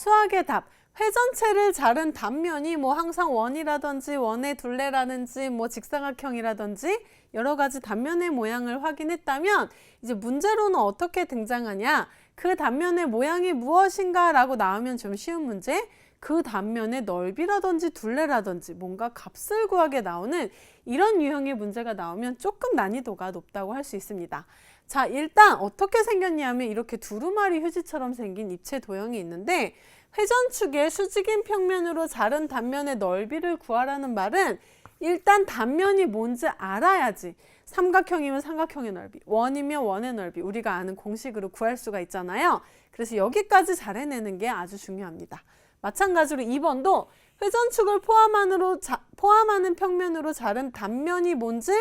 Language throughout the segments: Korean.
수학의 답. 회전체를 자른 단면이 뭐 항상 원이라든지 원의 둘레라든지 뭐 직사각형이라든지 여러 가지 단면의 모양을 확인했다면 이제 문제로는 어떻게 등장하냐? 그 단면의 모양이 무엇인가 라고 나오면 좀 쉬운 문제. 그 단면의 넓이라든지 둘레라든지 뭔가 값을 구하게 나오는 이런 유형의 문제가 나오면 조금 난이도가 높다고 할 수 있습니다. 자, 일단 어떻게 생겼냐면 이렇게 두루마리 휴지처럼 생긴 입체 도형이 있는데 회전축의 수직인 평면으로 자른 단면의 넓이를 구하라는 말은 일단 단면이 뭔지 알아야지 삼각형이면 삼각형의 넓이, 원이면 원의 넓이 우리가 아는 공식으로 구할 수가 있잖아요. 그래서 여기까지 잘 해내는 게 아주 중요합니다. 마찬가지로 2번도 회전축을 포함한으로 자, 포함하는 평면으로 자른 단면이 뭔지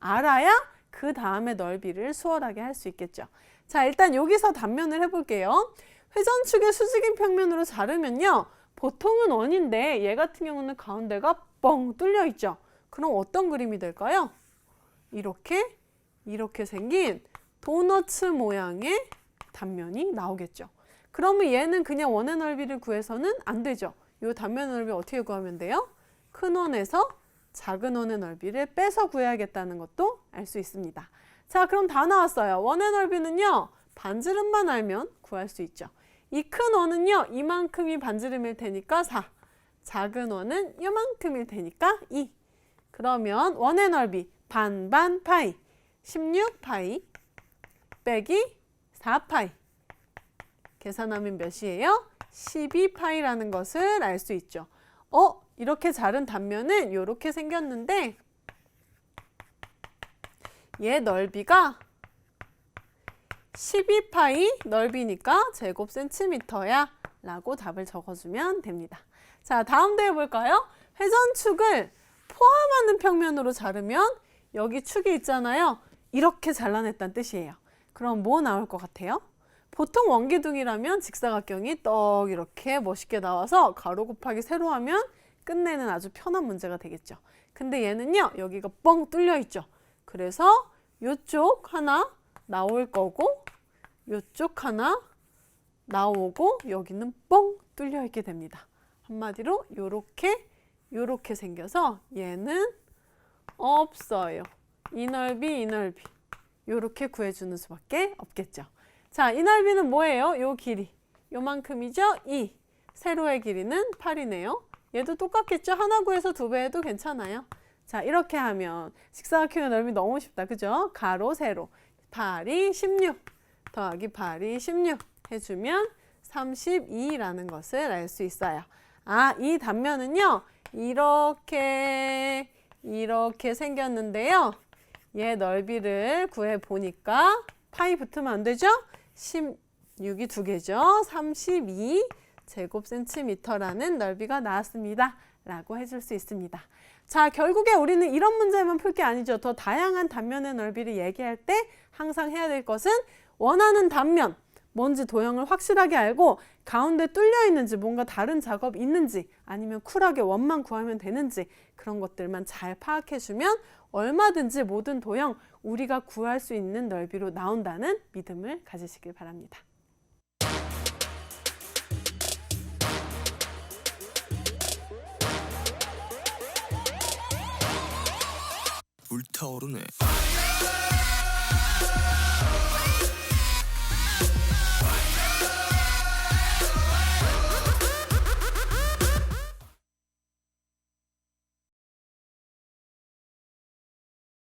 알아야 그 다음에 넓이를 수월하게 할 수 있겠죠. 자, 일단 여기서 단면을 해볼게요. 회전축의 수직인 평면으로 자르면요. 보통은 원인데 얘 같은 경우는 가운데가 뻥 뚫려 있죠. 그럼 어떤 그림이 될까요? 이렇게 이렇게 생긴 도너츠 모양의 단면이 나오겠죠. 그러면 얘는 그냥 원의 넓이를 구해서는 안 되죠. 이 단면 넓이 어떻게 구하면 돼요? 큰 원에서 작은 원의 넓이를 빼서 구해야겠다는 것도 알 수 있습니다. 자, 그럼 다 나왔어요. 원의 넓이는요. 반지름만 알면 구할 수 있죠. 이 큰 원은요. 이만큼이 반지름일 테니까 4. 작은 원은 이만큼일 테니까 2. 그러면 원의 넓이 반반 파이 16 파이 빼기 4 파이 계산하면 몇이에요? 12파이라는 것을 알 수 있죠. 어? 이렇게 자른 단면은 이렇게 생겼는데 얘 넓이가 12파이 넓이니까 제곱 센티미터야 라고 답을 적어주면 됩니다. 자, 다음 대해 볼까요? 회전축을 포함하는 평면으로 자르면 여기 축이 있잖아요. 이렇게 잘라냈다는 뜻이에요. 그럼 뭐 나올 것 같아요? 보통 원기둥이라면 직사각형이 떡 이렇게 멋있게 나와서 가로 곱하기 세로 하면 끝내는 아주 편한 문제가 되겠죠. 근데 얘는요, 여기가 뻥 뚫려 있죠. 그래서 이쪽 하나 나올 거고, 이쪽 하나 나오고, 여기는 뻥 뚫려 있게 됩니다. 한마디로 요렇게 요렇게 생겨서 얘는 없어요. 이 넓이 이 넓이 요렇게 구해주는 수밖에 없겠죠. 자, 이 넓이는 뭐예요? 요 길이 요만큼이죠? 2 세로의 길이는 8이네요. 얘도 똑같겠죠? 하나 구해서 두 배 해도 괜찮아요. 자, 이렇게 하면 직사각형의 넓이 너무 쉽다. 그죠? 가로, 세로. 8이 16 더하기 8이 16 해주면 32라는 것을 알 수 있어요. 아, 이 단면은요. 이렇게 이렇게 생겼는데요. 얘 넓이를 구해 보니까 파이 붙으면 안 되죠? 16이 두 개죠. 32 제곱 센티미터라는 넓이가 나왔습니다. 라고 해줄 수 있습니다. 자, 결국에 우리는 이런 문제만 풀 게 아니죠. 더 다양한 단면의 넓이를 얘기할 때 항상 해야 될 것은 원하는 단면, 뭔지 도형을 확실하게 알고 가운데 뚫려 있는지 뭔가 다른 작업이 있는지 아니면 쿨하게 원만 구하면 되는지 그런 것들만 잘 파악해 주면 얼마든지 모든 도형 우리가 구할 수 있는 넓이로 나온다는 믿음을 가지시길 바랍니다. 불타오르네.